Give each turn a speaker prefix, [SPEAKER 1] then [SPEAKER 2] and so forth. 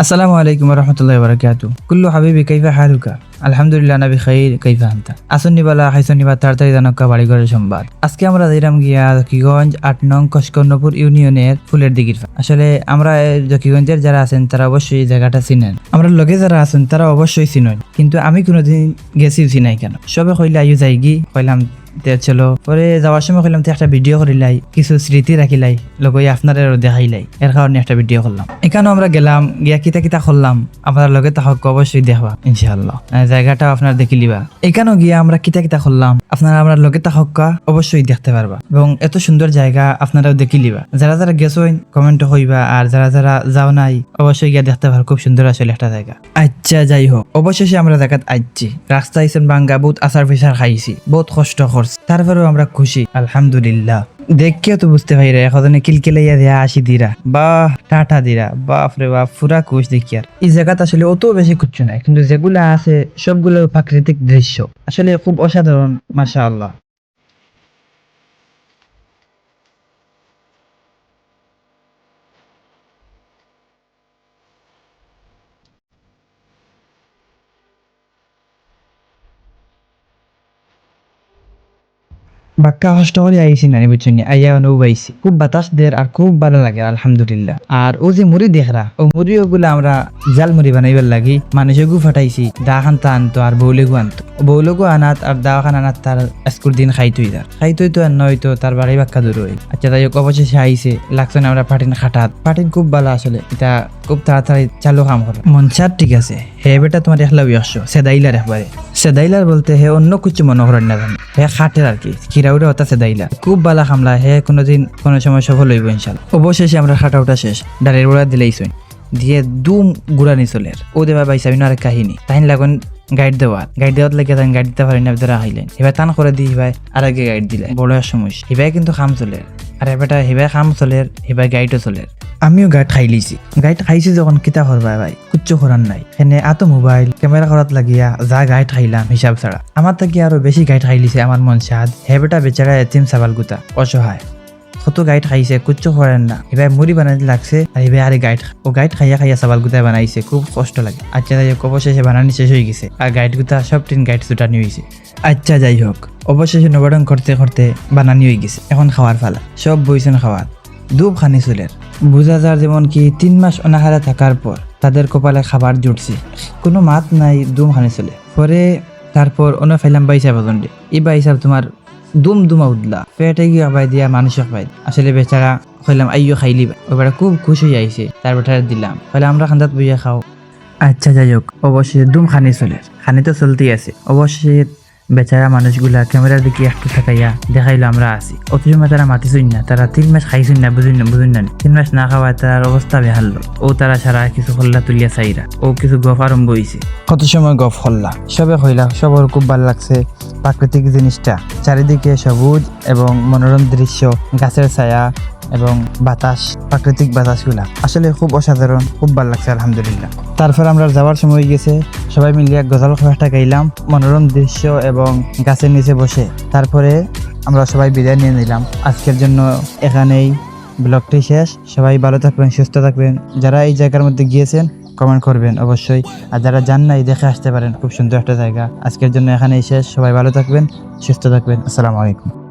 [SPEAKER 1] আসসালামু আলাইকুম রহমতুল্লাহ বারাকাতু কুল্লু হাবিবি, কাইফা হালুকা? আলহামদুলিল্লাহ, নবী খাইর, কাইফা হান্তা আসন্নি বালা, হাইসন্নি তাড়াতাড়ি জানকা বাড়ি ঘরের সংবাদ। আজকে আমরা যাইরাম গিয়া জকিগঞ্জ আট নং কসকর্ণপুর ইউনিয়নের ফুলের দিঘির আসলে আমরা জকিগঞ্জের যারা আছেন, তারা অবশ্যই এই জায়গাটা চিনেন। আমরা লগে যারা আছেন, তারা অবশ্যই চিনেন। কিন্তু আমি কোনোদিন গেছি চিনাই কেন? সবে কইলে আইও যাই গি কইলাম চলো। পরে যাওয়ার সময় কইলাম তে একটা ভিডিও করিলাই কিছু স্মৃতি রাখিলাই লগই আপনার দেখাইলাই এর কারণে একটা ভিডিও করলাম। এখানেও আমরা গেলাম গিয়া কিতা কিতা করলাম। আপনার লগে তাহক অবশ্যই দেখবা ইনশাআল্লাহ। আহ, জায়গাটাও আপনার দেখি লিবা। এখানেও গিয়া আমরা কিতা কিতা করলাম। আপনারা আমরা লগে তাহকা অবশ্যই দেখতে পারবা। এবং এত সুন্দর জায়গা আপনারাও দেখি লিবা। যারা যারা গেছেন কমেন্ট হইবা আর যারা যারা যাও নাই অবশ্যই গিয়া দেখতে পারো। খুব সুন্দর আসলে একটা জায়গা। আচ্ছা যাই হোক। অবশেষে আমরা জায়গাত আইছি রাস্তা আইসেন বাঙ্গা বহুত আচার ফিসার খাইছি। বহুত কষ্ট করছি। তারপরেও আমরা খুশি, আলহামদুলিল্লাহ। দেখিও তো বুঝতে পারি রে এখন কিলকিলাইয়া দিয়া আসি দিরা। বা টাটা দিরা। বাপ রে বাপ ফুরা খুশ দেখি আর। এই জায়গাত আসলে অত বেশি কিচ্ছু নাই, কিন্তু যেগুলা আছে, সবগুলো প্রাকৃতিক দৃশ্য। আসলে খুব অসাধারণ মাসা আল্লাহ বাক্কা কষ্ট করে আইসি নানি বুঝছেন, আইয়া অনু আইসি খুব বাতাস দের আর খুব ভালো লাগে, আলহামদুলিল্লাহ। আর ও যে মুড়ি দেখরা ও মুড়ি ওগুলা আমরা জাল মুড়ি বানাইবার লাগি, মানুষে গু ফাটাইছি দা খান তা আনতো আর বৌলেগু আনতো। বৌলেগু আনাত আর দা আনাত তার স্কুল দিন খাইতোই তার খাইতোই তো আর নয়তো তার বাড়ি বাক্কা দূর হই। আচ্ছা তাই অবশেষে আইসে, লাগছে আমরা পাটিন খাটাত। পাটিন খুব ভালো আসলে, এটা খুব তাড়াতাড়ি চালু কাম করে মনসার ঠিক আছে। হে বেটা, তোমার একলা বিয়স সেদাইলার একবারে। সেদাইলার বলতে হে অন্য কিছু মনে করেন না জানি। হে খাটের আর কি। খিরাউরে হতা সেদাইলা খুব বালা খামলা হে কোনোদিন কোনো সময় সফল হইব ইনশাল অবশেষে আমরা খাটা খাটাউটা শেষ। ডালের গোড়া দিলেইছই দিয়ে দুম গুড়ানি চলের ও দেবা বাইসা আর কাহিনী। তাহিন লাগুন গাইড দেওয়ার। গাইড দেওয়ার লাগে তাই গাইড দিতে পারি না ভিতরে আইলেন এবার টান করে দি, হিবাই আর আগে গাইড দিলে। বড় সমস্যা। হিবাই কিন্তু খাম চলে আর এবারটা হিবাই খাম চলে হিবাই গাইডও চলে আমিও গাইড খাই লিছি। গাইড খাইছি যখন কিতা করবা ভাই, কুচ্ছু করার নাই। এনে এত মোবাইল ক্যামেরা করাত লাগিয়া যা গাইড খাইলাম হিসাব ছাড়া। আমার থেকে আরও বেশি গাইড খাইলিছে আমার মন সাদ হে বেটা বেচারা এতিম সাবাল গুতা অসহায়। কত গাইড খাইছে, কুচ্ছু করেন না এবার মুড়ি বানাইতে লাগছে আর এবার আরে গাইড ও গাইড খাইয়া খাইয়া সাবাল গুতায় বানাইছে, খুব কষ্ট লাগে। আচ্ছা যাই হোক অবশেষে বানানি শেষ হয়ে গেছে। আর গাইড গুতা সব টিন গাইড ছুটানি হয়েছে আচ্ছা যাই হোক অবশেষে নবাডন করতে করতে বানানি হয়ে গেছে, এখন খাওয়ার ফালা। সব বইছেন খাওয়ার দুব খানি চুলের। বোঝা যার যেমন কি তিন মাস অনাহারে থাকার পর তাদের কপালে খাবার জুটছে। কোনো মাত নাই দুম খানি চলে। পরে তারপর অন্য ফাইলাম বাইসা পর্যন্ত এই বাইসাব তোমার দুম দুমা উদলা। পেটে গিয়ে খাবাই দিয়া মানুষ খাবাই আসলে বেচারা কইলাম আইও খাইলি ওবার খুব খুশি হয়ে আইছে। তার বেটারে দিলাম তাহলে আমরা খান্দাত বইয়া খাও। আচ্ছা যাই হোক অবশ্যই দুম খানি চলে খানি তো চলতেই আছে। অবশ্যই বেচারা মানুষগুলা ক্যামেরার দিকে একটু থাকাইয়া দেখাইলো আমরা আছি। অত সময় তারা মাতিছই না তারা তিন মাস খাইছই না বুঝুন না বুঝুন না তিন মাস না খাওয়ায় তার অবস্থা বেহাল্লো ও তারা সারা কিছু হল্লা তুলিয়া চাইরা ও কিছু গফ আরম্ভ হইছে কত সময় গফ হল্লা সবে হইলা সবার খুব ভালো লাগছে প্রাকৃতিক জিনিসটা চারিদিকে সবুজ এবং মনোরম দৃশ্য গাছের ছায়া এবং বাতাস, প্রাকৃতিক বাতাসগুলা। আসলে খুব অসাধারণ, খুব ভালো লাগছে, আলহামদুলিল্লাহ। তারপর আমরা যাওয়ার সময় গেছে, সবাই মিলিয়ে গজাল খাবারটা গাইলাম, মনোরম দৃশ্য এবং গাছের নিচে বসে। তারপরে আমরা সবাই বিদায় নিয়ে নিলাম। আজকের জন্য এখানেই ব্লগটি শেষ। সবাই ভালো থাকবেন, সুস্থ থাকবেন। যারা এই জায়গার মধ্যে গিয়েছেন কমেন্ট করবেন অবশ্যই। আর যারা যান নাই, দেখে আসতে পারেন। খুব সুন্দর একটা জায়গা। আজকের জন্য এখানেই শেষ। সবাই ভালো থাকবেন, সুস্থ থাকবেন। আসসালামু আলাইকুম।